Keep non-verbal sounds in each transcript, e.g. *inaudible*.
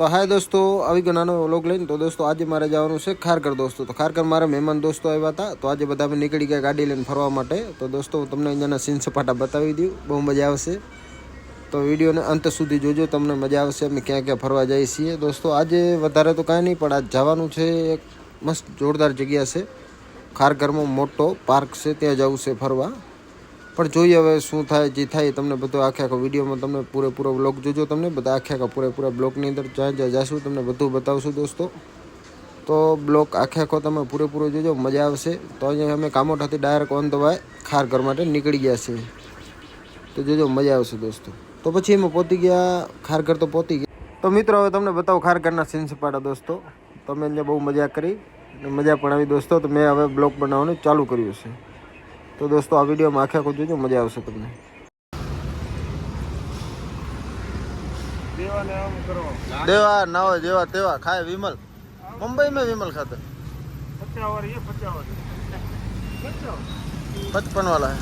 તો હાય દોસ્તો, આવી ગયો નાનો વ્લોગ લઈને તો દોસ્તો આજે મારે જવાનું છે ખારકર દોસ્તો. તો ખારકર મારા મહેમાન દોસ્તો આવ્યા હતા. તો આજે બધા અમે નીકળી ગયા ગાડી લઈને ફરવા માટે. તો દોસ્તો, હું તમને અહીંયાના સીન સપાટા બતાવી દઉં. બહુ મજા આવશે. તો વિડીયોને અંત સુધી જોજો, તમને મજા આવશે. અમે ક્યાં ક્યાં ફરવા જઈએ છીએ. દોસ્તો, આજે વધારે તો કાંઈ નહીં, પણ આજ જવાનું છે એક મસ્ત જોરદાર જગ્યા છે. ખારઘરમાં મોટો પાર્ક છે, ત્યાં જવું છે ફરવા. પણ જોઈએ હવે શું થાય, જે થાય તમને બધું આખે આખો વિડીયોમાં તમને પૂરેપૂરો બ્લોગ જોજો તમને, બધા આખે આખા પૂરેપૂરા બ્લોગની અંદર જ્યાં જ્યાં જાશું તમને બધું બતાવશું દોસ્તો. તો બ્લોક આખે આખો તમે પૂરેપૂરો જોજો, મજા આવશે. તો અહીંયા અમે કામોઠાથી direct on the way Kharghar માટે નીકળી ગયા છે તો જોજો, મજા આવશે દોસ્તો. તો પછી એમાં પહોંચી ગયા, ખારઘર તો પહોંચી ગયા. તો મિત્રો, હવે તમને બતાવો ખારઘરના સીન સપાટા દોસ્તો. તમે અહીંયા બહુ મજા કરી મજા પણ આવી દોસ્તો, તો મેં હવે બ્લોગ બનાવવાનું ચાલુ કર્યું છે. તો દોસ્તો આ વિડીયોમાં આખે આખું જોજો મજા આવશે તમને. દેવા નાવો જેવા તેવા ખાય વિમલ. મુંબઈ મેં વિમલ ખાતે. પચપન વાળા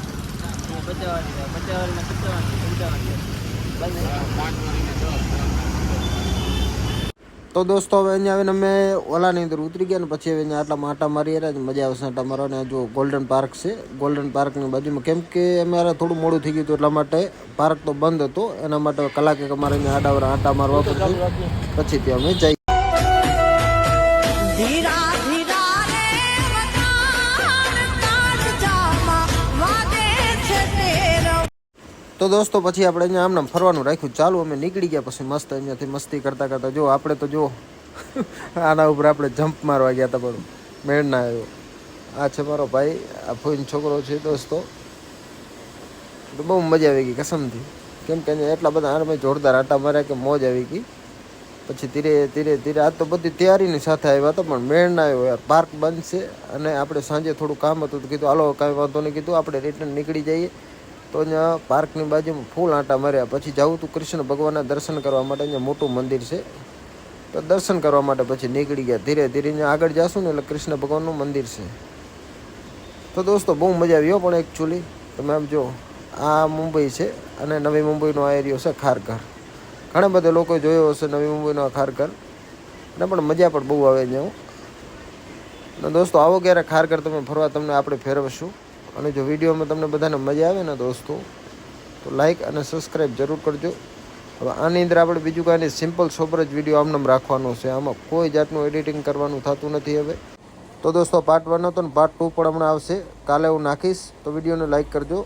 પચાસ વાળી પચાસ વાળી તો દોસ્તો, હવે અહીંયા આવીને અમે ઓલાની અંદર ઉતરી ગયા ને પછી હવે અહીંયા આટલા આટા મારી રહ્યા મજા આવશે આટા મારવાને. જો ગોલ્ડન પાર્ક છે. ગોલ્ડન પાર્કની બાજુમાં કેમ કે અમારે થોડું મોડું થઈ ગયું હતું એટલા માટે પાર્ક તો બંધ હતો. એના માટે કલાકે અમારે અહીંયા આડાવર આટા મારવા પડશે. પછી ત્યાં અમે જઈએ તો દોસ્તો, પછી આપણે અહીંયા આમને આમ ફરવાનું રાખ્યું. ચાલુ, અમે નીકળી ગયા પછી મસ્ત અહીંયાથી મસ્તી કરતા કરતાં. જો, આપણે તો જો, *laughs* આના ઉપર આપણે જમ્પ મારવા ગયા હતા પણ મેળ ના આવ્યો. આ છે મારો ભાઈ, આ ફોઈન છોકરો છે દોસ્તો. તો બહુ મજા આવી ગઈ કસમથી. કેમ કે અહીંયા એટલા બધા આરમે જોરદાર આટા માર્યા કે મોજ આવી ગઈ. પછી ધીરે ધીરે ધીરે, આ તો બધી તૈયારીની સાથે આવ્યા હતા પણ મેળ ના આવ્યો યાર. પાર્ક બંધ છે અને આપણે સાંજે થોડું કામ હતું કીધું, હાલો, કાંઈ વાંધો નહીં. કીધું, આપણે રિટર્ન નીકળી જઈએ. તો અહીંયા પાર્કની બાજુમાં ફૂલ આંટા માર્યા. પછી જવું તું કૃષ્ણ ભગવાનના દર્શન કરવા માટે અહીંયા મોટું મંદિર છે. તો દર્શન કરવા માટે પછી નીકળી ગયા. ધીરે ધીરે અહીંયા આગળ જાશું ને એટલે કૃષ્ણ ભગવાનનું મંદિર છે. તો દોસ્તો, બહુ મજા આવી પણ એકચ્યુઅલી તમે આમ જો, આ મુંબઈ છે અને નવી મુંબઈનો આ એરિયો છે ખારઘર. ઘણા બધા લોકો જોયો હશે નવી મુંબઈનો આ ખારઘર. અને પણ મજા પણ બહુ આવે અહીંયા, હું. અને દોસ્તો, આવો ક્યારે ખારઘર તમે ફરવા, તમને આપણે ફેરવશું. અને જો વિડીયોમાં તમને બધાને મજા આવે ને દોસ્તો, તો લાઈક અને સબસ્ક્રાઈબ જરૂર કરજો. હવે આની અંદર આપણે બીજું કાંઈ સિમ્પલ સોબર જ વીડિયો આમનામ રાખવાનો છે. આમાં કોઈ જાતનું એડિટિંગ કરવાનું થતું નથી હવે. તો દોસ્તો પાર્ટ વન હતો ને પાર્ટ ટુ પણ હમણાં આવશે. કાલે હું નાખીશ, તો વિડીયોને લાઈક કરજો.